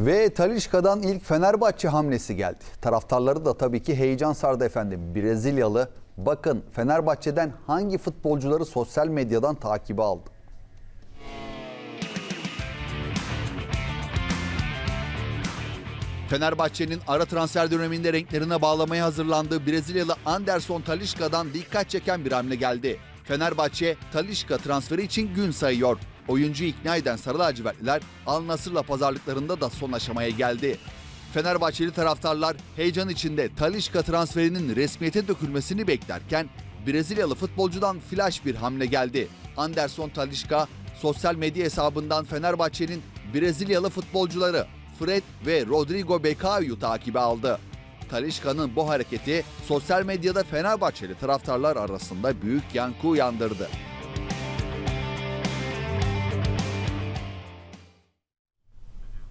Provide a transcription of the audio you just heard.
Ve Talişka'dan ilk Fenerbahçe hamlesi geldi. Taraftarları da tabii ki heyecan sardı efendim. Brezilyalı bakın Fenerbahçe'den hangi futbolcuları sosyal medyadan takibe aldı. Fenerbahçe'nin ara transfer döneminde renklerine bağlamaya hazırlandığı Brezilyalı Anderson Talişka'dan dikkat çeken bir hamle geldi. Fenerbahçe Talişka transferi için gün sayıyor. Oyuncuyu ikna eden Sarı lacivertliler Al Nassr'la pazarlıklarında da son aşamaya geldi. Fenerbahçeli taraftarlar heyecan içinde Talişka transferinin resmiyete dökülmesini beklerken Brezilyalı futbolcudan flash bir hamle geldi. Anderson Talişka sosyal medya hesabından Fenerbahçe'nin Brezilyalı futbolcuları Fred ve Rodrigo Becao'yu takibe aldı. Talişka'nın bu hareketi sosyal medyada Fenerbahçeli taraftarlar arasında büyük yankı uyandırdı.